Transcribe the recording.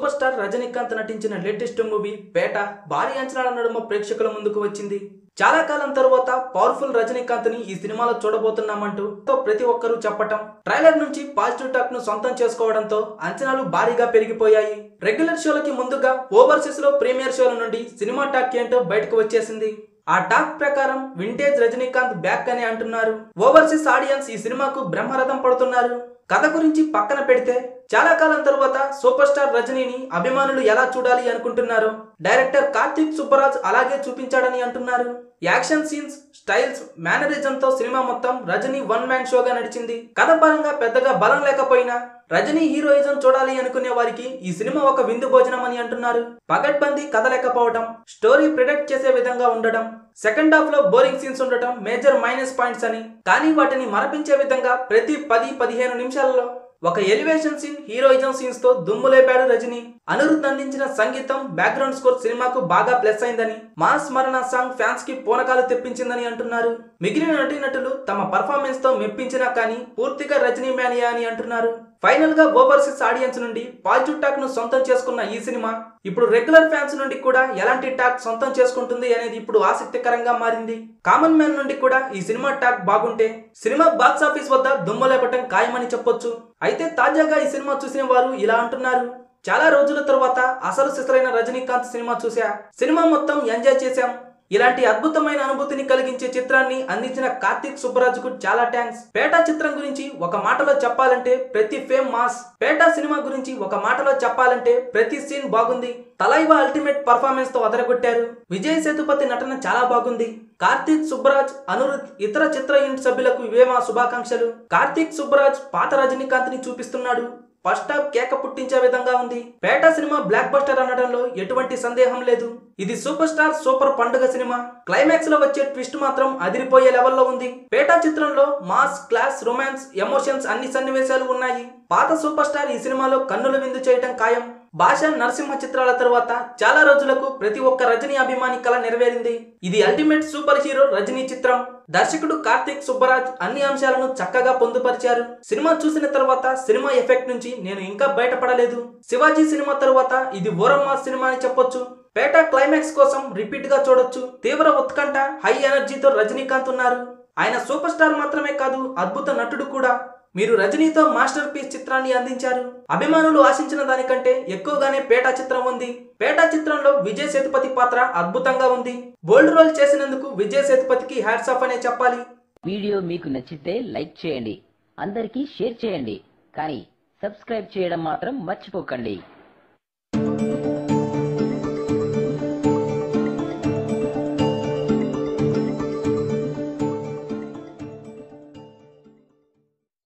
Super star Rajinikanth నటించిన latest movie పేట భారీ అంచనాల నడుమ ప్రేక్షకుల ముందుకు వచ్చింది. చాలా కాలం తరువాత పవర్ఫుల్ రజనీకాంత్ని ఈ సినిమాలో చూడబోతున్నామంటూ తో ప్రతి ఒక్కరూ చెప్పటం ట్రైలర్ నుంచి పాజిటివ్ టాక్ను సొంతం చేసుకోవడంతో అంచనాలు భారీగా పెరిగిపోయాయి. రెగ్యులర్ షోలకి ముందుగా ఓవర్సీస్లో ప్రీమియర్ షోల నుండి సినిమా టాక్ ఏంటో బయటకు వచ్చేసింది. ఆ టాక్ ప్రకారం వింటేజ్ రజనీకాంత్ బ్యాక్ అని అంటున్నారు. ఓవర్సీస్ ఆడియన్స్ ఈ సినిమాకు బ్రహ్మరథం పడుతున్నారు. కథ గురించి పక్కన పెడితే చాలా కాలం తరువాత సూపర్ స్టార్ రజనీని అభిమానులు ఎలా చూడాలి అనుకుంటున్నారు? డైరెక్టర్ కార్తీక్ సుబ్బరాజ్ అలాగే చూపించాడని అంటున్నారు. యాక్షన్ సీన్స్ స్టైల్స్ మేనరిజంతో సినిమా మొత్తం రజనీ వన్ మ్యాన్ షోగా నడిచింది. కథ పరంగా పెద్దగా బలం లేకపోయినా రజనీ హీరోయిజం చూడాలి అనుకునే వారికి ఈ సినిమా ఒక విందు భోజనం అని అంటున్నారు. పగడ్బందీ కథలేకపోవడం స్టోరీ ప్రిడక్ట్ చేసే విధంగా ఉండడం సెకండ్ హాఫ్లో బోరింగ్ సీన్స్ ఉండటం మేజర్ మైనస్ పాయింట్స్ అని. కానీ వాటిని మరపించే విధంగా ప్రతి పది పదిహేను నిమిషాలలో ఒక ఎలివేషన్ సీన్ హీరోయిజం సీన్స్తో దుమ్ములేపాడు రజనీ. అనిరుద్ధ్ అందించిన సంగీతం బ్యాక్గ్రౌండ్ స్కోర్ సినిమాకు బాగా ప్లస్ అయిందని మా స్మరణ సాంగ్ ఫ్యాన్స్కి పూనకాలు తెప్పించిందని అంటున్నారు. మిగిలిన నటీనటులు తమ పర్ఫార్మెన్స్తో మెప్పించినా కానీ పూర్తిగా రజనీ మ్యానియా అని అంటున్నారు. ఫైనల్గా ఓవర్సీస్ ఆడియన్స్ నుండి పాజిటివ్ టాక్ను సొంతం చేసుకున్న ఈ సినిమా. ఇప్పుడు రెగ్యులర్ ఫ్యాన్స్ నుండి కూడా ఎలాంటి టాక్ సొంతం చేసుకుంటుంది అనేది ఇప్పుడు ఆసక్తికరంగా మారింది. కామన్ మ్యాన్ నుండి కూడా ఈ సినిమా టాక్ బాగుంటే సినిమా బాక్స్ ఆఫీస్ వద్ద దుమ్మలేపటం ఖాయమని చెప్పొచ్చు. అయితే తాజాగా ఈ సినిమా చూసిన వారు ఇలా అంటున్నారు. చాలా రోజుల తర్వాత అసలు సిసలైన రజనీకాంత్ సినిమా చూసా సినిమా మొత్తం ఎంజాయ్ చేశాం. ఇలాంటి అద్భుతమైన అనుభూతిని కలిగించే చిత్రాన్ని అందించిన కార్తీక్ సుబ్బరాజుకు చాలా థ్యాంక్స్ పేటా చిత్రం గురించి ఒక మాటలో చెప్పాలంటే ప్రతి ఫేమ్ మాస్. పేటా సినిమా గురించి ఒక మాటలో చెప్పాలంటే ప్రతి సీన్ బాగుంది. తలైవా అల్టిమేట్ పర్ఫార్మెన్స్తో అదరగొట్టారు. విజయ్ సేతుపతి నటన చాలా బాగుంది. కార్తీక్ సుబ్బరాజ్ అనురుద్ ఇతర చిత్ర యూనిట్ సభ్యులకు ఇవేమా శుభాకాంక్షలు. కార్తీక్ సుబ్బరాజ్ పాత రజనీకాంత్ని చూపిస్తున్నాడు. ఫస్ట్ హాఫ్ కేక పుట్టించే విధంగా ఉంది. పేట సినిమా బ్లాక్ బస్టర్ అనడంలో ఎటువంటి సందేహం లేదు. ఇది సూపర్ స్టార్ సూపర్ పండుగ సినిమా. క్లైమాక్స్లో వచ్చే ట్విస్ట్ మాత్రం అదిరిపోయే లెవెల్లో ఉంది. పేట చిత్రంలో మాస్ క్లాస్ రొమాన్స్ ఎమోషన్స్ అన్ని సన్నివేశాలు ఉన్నాయి. పాత సూపర్ స్టార్ ఈ సినిమాలో కన్నుల విందు చేయటం ఖాయం. భాష నరసింహ చిత్రాల తర్వాత చాలా రోజులకు ప్రతి ఒక్క రజనీ అభిమాని కళ నెరవేరింది. ఇది అల్టిమేట్ సూపర్ హీరో రజనీ చిత్రం. దర్శకుడు కార్తీక్ సుబ్బరాజ్ అన్ని అంశాలను చక్కగా పొందుపరిచారు. సినిమా చూసిన తర్వాత సినిమా ఎఫెక్ట్ నుంచి నేను ఇంకా బయటపడలేదు. శివాజీ సినిమా తర్వాత ఇది ఓరమ్మ సినిమా అని చెప్పొచ్చు. పేట క్లైమాక్స్ కోసం రిపీట్గా చూడొచ్చు. తీవ్ర ఉత్కంఠ హై ఎనర్జీతో రజనీకాంత్ ఉన్నారు. ఆయన సూపర్ స్టార్ మాత్రమే కాదు అద్భుత నటుడు కూడా. మీరు రజనీతో మాస్టర్ పీస్ చిత్రాన్ని అందించారు. అభిమానులు ఆశించిన దానికంటే ఎక్కువగానే పేటా చిత్రం ఉంది. పేటా చిత్రంలో విజయ్ సేతుపతి పాత్ర అద్భుతంగా ఉంది. బోల్డ్ రోల్ చేసినందుకు విజయ్ సేతుపతికి హ్యాట్స్ ఆఫ్ అనే చెప్పాలి. వీడియో మీకు నచ్చితే లైక్ చేయండి. అందరికీ షేర్ చేయండి. కానీ సబ్స్క్రైబ్ చేయడం మాత్రం మర్చిపోకండి.